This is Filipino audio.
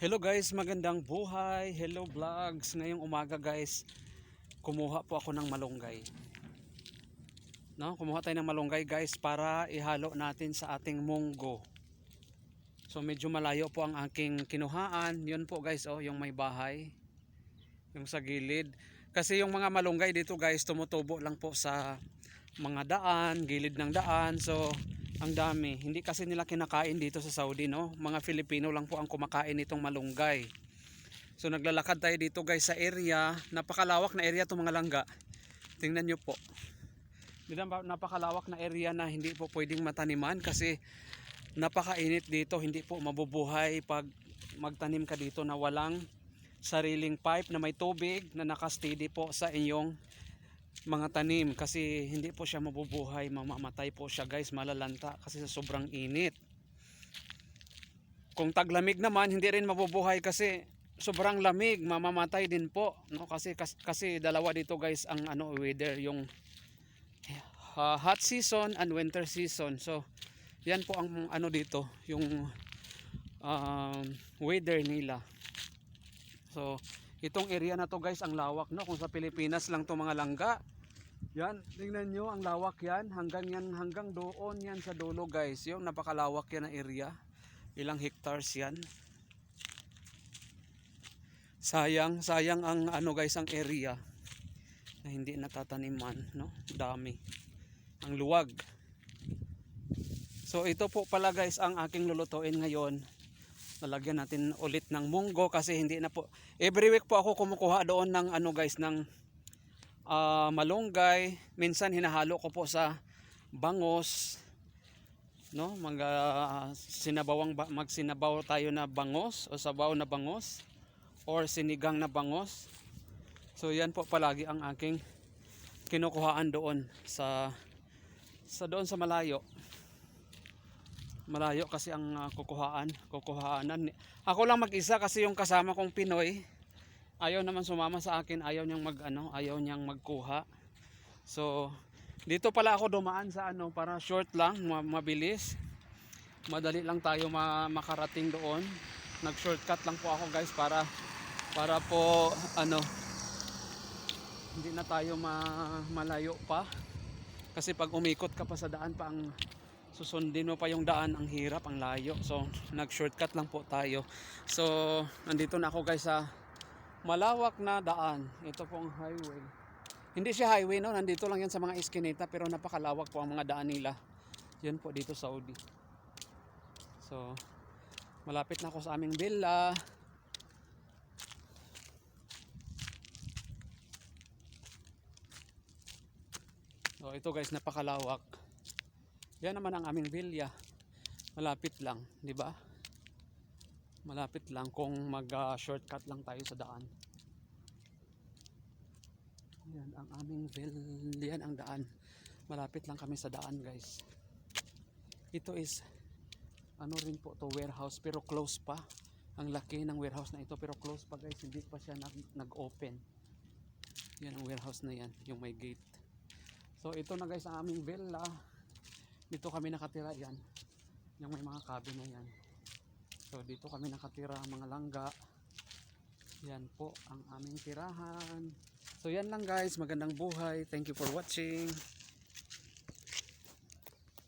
Hello guys, magandang buhay. Hello vlogs. Ngayong umaga guys, kumuha po ako ng malunggay. No, kumuha tayo ng malunggay guys para ihalo natin sa ating munggo. So medyo malayo po ang aking kinuhaan. Yun po guys, oh, yung may bahay. Yung sa gilid. Kasi yung mga malunggay dito guys, tumutubo lang po sa mga daan, gilid ng daan. So ang dami. Hindi kasi nila kinakain dito sa Saudi, no? Mga Filipino lang po ang kumakain nitong malunggay. So naglalakad tayo dito guys sa area. Napakalawak na area itong mga langga. Tingnan nyo po. Napakalawak na area na hindi po pwedeng mataniman kasi napakainit dito. Hindi po mabubuhay pag magtanim ka dito na walang sariling pipe na may tubig na nakasteady po sa inyong mga tanim kasi hindi po siya mabubuhay mamamatay po siya guys malalanta kasi sa sobrang init. Kung taglamig naman hindi rin mabubuhay kasi sobrang lamig mamamatay din po no? Kasi kasi, kasi dalawa dito guys ang ano weather yung uh, hot season and winter season. So yan po ang ano dito yung um, weather nila. So itong area na to guys ang lawak no? Kung sa Pilipinas lang to mga langga. Yan tingnan nyo ang lawak yan. Hanggang yan hanggang doon yan sa dulo guys. Yung napakalawak yan na area. Ilang hectares yan. Sayang sayang ang ano guys ang area na hindi natataniman no? Dami. Ang luwag. So ito po pala guys ang aking lulutuin ngayon lalagyan natin ulit ng munggo kasi hindi na po every week po ako kumukuha doon ng ano guys ng ah, malunggay. Minsan hinahalo ko po sa bangos no? Mag ah, sinabawang ba- magsinabaw tayo na bangos o sabaw na bangos or sinigang na bangos. So yan po palagi ang aking kinukuhaan doon sa sa doon sa malayo malayo kasi ang uh, kukuhaan kukuhaanan. Ako lang mag-isa kasi yung kasama kong Pinoy. Ayaw naman sumama sa akin ayaw niyang mag ano ayaw niyang magkuha. So dito pala ako dumaan sa ano para short lang ma- mabilis. Madali lang tayo ma- makarating doon. Nag shortcut lang po ako guys para para po ano hindi na tayo ma- malayo pa. Kasi pag umikot ka pa sa daan pa ang susundin mo pa yung daan. Ang hirap ang layo. So nag shortcut lang po tayo. So nandito na ako guys sa malawak na daan. Ito po ang highway. Hindi siya highway no? Nandito lang yan sa mga iskinita pero napakalawak po ang mga daan nila. Yan po dito Saudi. So malapit na ako sa aming villa. So ito guys napakalawak yan naman ang aming villa. Malapit lang, di ba? Malapit lang kung mag-shortcut lang tayo sa daan. Yan ang aming villa, yan ang daan. Malapit lang kami sa daan, guys. Ito is ano rin po to warehouse pero close pa. Ang laki ng warehouse na ito pero close pa, guys. Hindi pa siya nag- nag-open. Yan ang warehouse na yan, yung may gate. So ito na guys ang aming villa dito kami nakatira yan. Yung may mga cabin na yan. So dito kami nakatira mga langga. Yan po ang aming tirahan. So yan lang guys. Magandang buhay. Thank you for watching